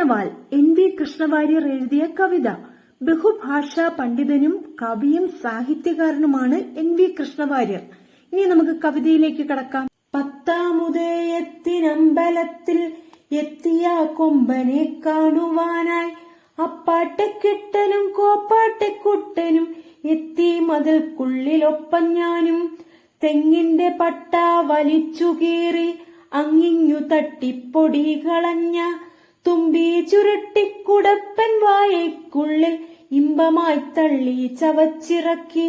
ആനവാൽ N V Krishna Warrier എഴുതിയ കവിത. ബഹുഭാഷാ പണ്ഡിതനും കവിയും സാഹിത്യകാരനുമാണ് എൻ വി കൃഷ്ണവാര്യർ. ഇനി നമുക്ക് കവിതയിലേക്ക് കടക്കാം. പത്താമുദയത്തിനമ്പലത്തിൽ എത്തിയ കൊമ്പനെ കാണുവാനായി അപ്പാട്ടെക്കിട്ടനും കോപ്പാട്ടക്കുട്ടനും എത്തി മതിൽക്കുള്ളിലൊപ്പം ഞാനും. തെങ്ങിന്റെ പട്ട വലിച്ചു കീറി അങ്ങിങ്ങു തട്ടിപ്പൊടി കളഞ്ഞ തുമ്പി ചുരുട്ടിക്കുടപ്പൻ വായയ്ക്കുള്ളിൽ ഇമ്പമായി തള്ളി ചവച്ചിറക്കി.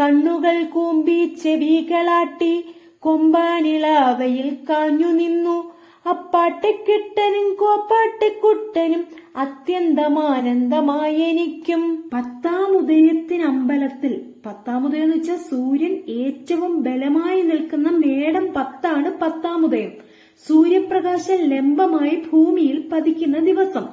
കണ്ണുകൾ കൂമ്പി ചെവികളാട്ടി കൊമ്പാനിളാവയിൽ കാഞ്ഞു നിന്നു. അപ്പാട്ടിക്കിട്ടനും കോപ്പാട്ടിക്കുട്ടനും അത്യന്തമാനന്ദമായി എനിക്കും. പത്താമുദയത്തിന് അമ്പലത്തിൽ പത്താമുദയം എന്ന് വെച്ചാൽ സൂര്യൻ ഏറ്റവും ബലമായി നിൽക്കുന്ന മേടം പത്താണ് പത്താമുദയം സൂര്യപ്രകാശം ലംബമായി ഭൂമിയിൽ പതിക്കുന്ന ദിവസം.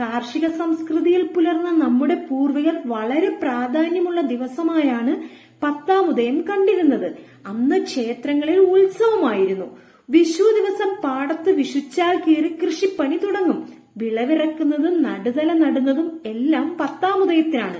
കാർഷിക സംസ്കൃതിയിൽ പുലർന്ന നമ്മുടെ പൂർവികർ വളരെ പ്രാധാന്യമുള്ള ദിവസമായാണ് പത്താം ഉദയം കണ്ടിരുന്നത്. അന്ന് ക്ഷേത്രങ്ങളിൽ ഉത്സവമായിരുന്നു. വിഷു ദിവസം പാടത്ത് വിഷുച്ചാൽ കീറി കൃഷിപ്പണി തുടങ്ങും. വിളവിറക്കുന്നതും നടുതല നടുന്നതും എല്ലാം പത്താമുദയത്തിനാണ്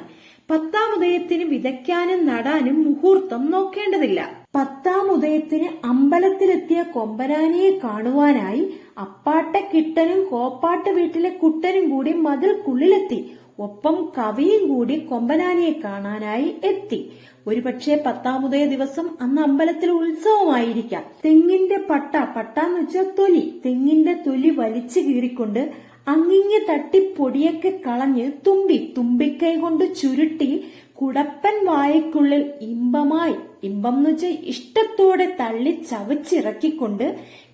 പത്താമുദയത്തിന് വിതയ്ക്കാനും നടാനും മുഹൂർത്തം നോക്കേണ്ടതില്ല. പത്താം ഉദയത്തിന് അമ്പലത്തിലെത്തിയ കൊമ്പനാനിയെ കാണുവാനായി അപ്പാട്ടക്കിട്ടനും കോപ്പാട്ട് വീട്ടിലെ കുട്ടനും കൂടി മതിൽക്കുള്ളിലെത്തി. ഒപ്പം കവിയും കൂടി കൊമ്പനാനിയെ കാണാനായി എത്തി. ഒരുപക്ഷെ പത്താമുദയ ദിവസം അന്ന് അമ്പലത്തിൽ ഉത്സവമായിരിക്കാം. തെങ്ങിന്റെ പട്ട പട്ട എന്ന് വെച്ചാൽ തൊലി. തെങ്ങിന്റെ തൊലി വലിച്ചു കീറിക്കൊണ്ട് അങ്ങിങ്ങ് തട്ടി പൊടിയൊക്കെ കളഞ്ഞ് തുമ്പി തുമ്പിക്കൈ കൊണ്ട് ചുരുട്ടി കുടപ്പൻ വായക്കുള്ളിൽ ഇമ്പമായി ഇമ്പം എന്ന് വെച്ചാൽ ഇഷ്ടത്തോടെ തള്ളി ചവച്ചിറക്കിക്കൊണ്ട്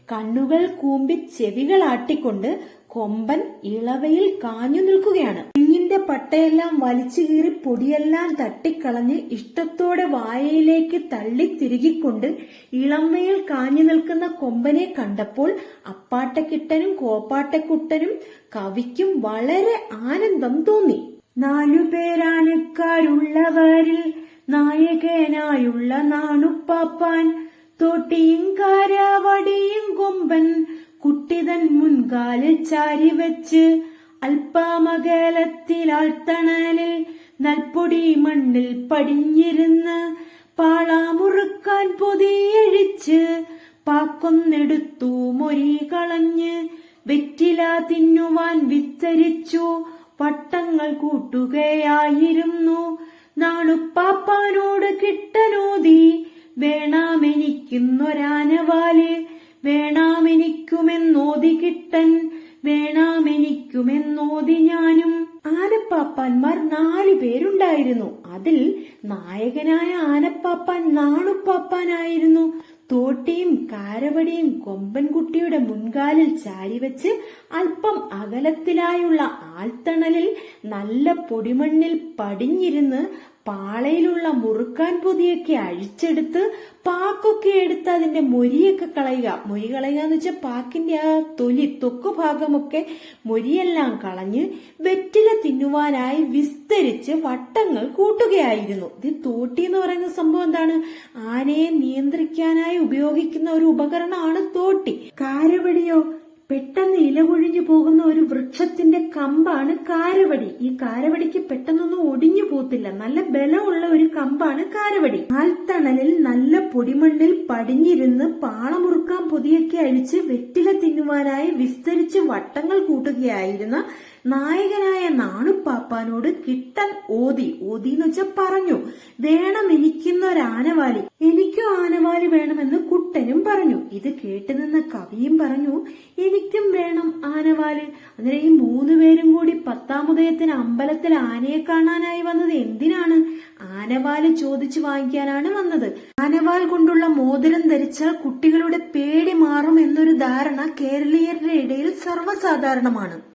കണ്ണുകൾ കൂമ്പി ചെവികളാട്ടിക്കൊണ്ട് കൊമ്പൻ ഇളവയിൽ കാഞ്ഞു നിൽക്കുകയാണ്. തെങ്ങിന്റെ പട്ടയെല്ലാം വലിച്ചു കീറി പൊടിയെല്ലാം തട്ടിക്കളഞ്ഞ് ഇഷ്ടത്തോടെ വായയിലേക്ക് തള്ളി തിരുകിക്കൊണ്ട് ഇളമയിൽ കാഞ്ഞു നിൽക്കുന്ന കൊമ്പനെ കണ്ടപ്പോൾ അപ്പാട്ടക്കിട്ടനും കോപ്പാട്ടക്കുട്ടനും കവിക്കും വളരെ ആനന്ദം തോന്നി. നാലുപേരാനക്കാരുള്ളവരിൽ നായകനായുള്ള നാണുപ്പാപ്പാൻ തോട്ടിയും കാരാവടിയും കൊമ്പൻ കുട്ടിതൻ മുൻകാലിൽ ചാരി വെച്ച് അല്പമകലത്തിൽ ആൾത്തണലിൽ നൽപ്പൊടി മണ്ണിൽ പടിഞ്ഞിരുന്ന് പാളാമുറുക്കാൻ പൊതിയഴിച്ച് പാക്കൊന്നെടുത്തു മൊരി കളഞ്ഞ് വെറ്റില തിന്നുവാൻ വിസ്തരിച്ചു വട്ടങ്ങൾ കൂട്ടുകയായിരുന്നു. നാണുപ്പാപ്പാനോട് കിട്ടനോതി വേണാമെനിക്കുന്നൊരാനവാൽ. വേണാമെനിക്കുമെന്നോതി കിട്ടൻ. വേണാമെനിക്കുമെന്നോതി ഞാനും. ആനപ്പാപ്പാന്മാർ നാലു പേരുണ്ടായിരുന്നു. അതിൽ നായകനായ ആനപ്പാപ്പാൻ നാണുപ്പാപ്പാനായിരുന്നു. തോട്ടിയും കാരവടിയും കൊമ്പൻകുട്ടിയുടെ മുൻകാലിൽ ചാരിവെച്ച് അല്പം അകലത്തിലായുള്ള ആൽത്തണലിൽ നല്ല പൊടിമണ്ണിൽ പടിഞ്ഞിരുന്ന് പാളയിലുള്ള മുറുക്കാൻ പൊതിയൊക്കെ അഴിച്ചെടുത്ത് പാക്കൊക്കെ എടുത്ത് അതിന്റെ മൊരിയൊക്കെ കളയുക. മൊരി കളയുക എന്ന് വെച്ചാൽ പാക്കിന്റെ ആ തൊലി തൊക്കു ഭാഗമൊക്കെ മൊരിയെല്ലാം കളഞ്ഞ് വെറ്റില തിന്നുവാനായി വിസ്തരിച്ച് വട്ടങ്ങൾ കൂട്ടുകയായിരുന്നു. ഇത് തോട്ടി എന്ന് പറയുന്ന സംഭവം എന്താണ്? ആനയെ നിയന്ത്രിക്കാനായി ഉപയോഗിക്കുന്ന ഒരു ഉപകരണമാണ് തോട്ടി. കാരവടിയോ? പെട്ടെന്ന് ഇല കൊഴിഞ്ഞു പോകുന്ന ഒരു വൃക്ഷത്തിന്റെ കമ്പാണ് കാരവടി. ഈ കാരവടിക്ക് പെട്ടെന്നൊന്നും ഒടിഞ്ഞു പോത്തില്ല നല്ല ബലമുള്ള ഒരു കമ്പാണ് കാരവടി. ആൽത്തണലിൽ നല്ല പൊടിമണ്ണിൽ പടിഞ്ഞിരുന്ന് പാളമുറുക്കാൻ പൊതിയൊക്കെ അഴിച്ച് വെറ്റില തിന്നുവാനായി വിസ്തരിച്ച് വട്ടങ്ങൾ കൂട്ടുകയായിരുന്ന നായകനായ നാണുപ്പാപ്പാനോട് കിട്ടൻ ഓതി ഓതി എന്ന് വെച്ചാൽ പറഞ്ഞു. വേണം എനിക്കുന്ന ഒരു ആനവാലി എനിക്കും ആനവാലി വേണമെന്ന് കുട്ടനും പറഞ്ഞു. ഇത് കേട്ടു നിന്ന കവിയും പറഞ്ഞു എനിക്കും വേണം ആനവാൽ. അങ്ങനെ ഈ മൂന്ന് പേരും കൂടി പത്താമുദയത്തിന് അമ്പലത്തിൽ ആനയെ കാണാനായി വന്നത് എന്തിനാണ്? ആനവാൽ ചോദിച്ചു വാങ്ങിക്കാനാണ് വന്നത്. ആനവാൽ കൊണ്ടുള്ള മോതിരം ധരിച്ചാൽ കുട്ടികളുടെ പേടി മാറും എന്നൊരു ധാരണ കേരളീയരുടെ ഇടയിൽ സർവസാധാരണമാണ്.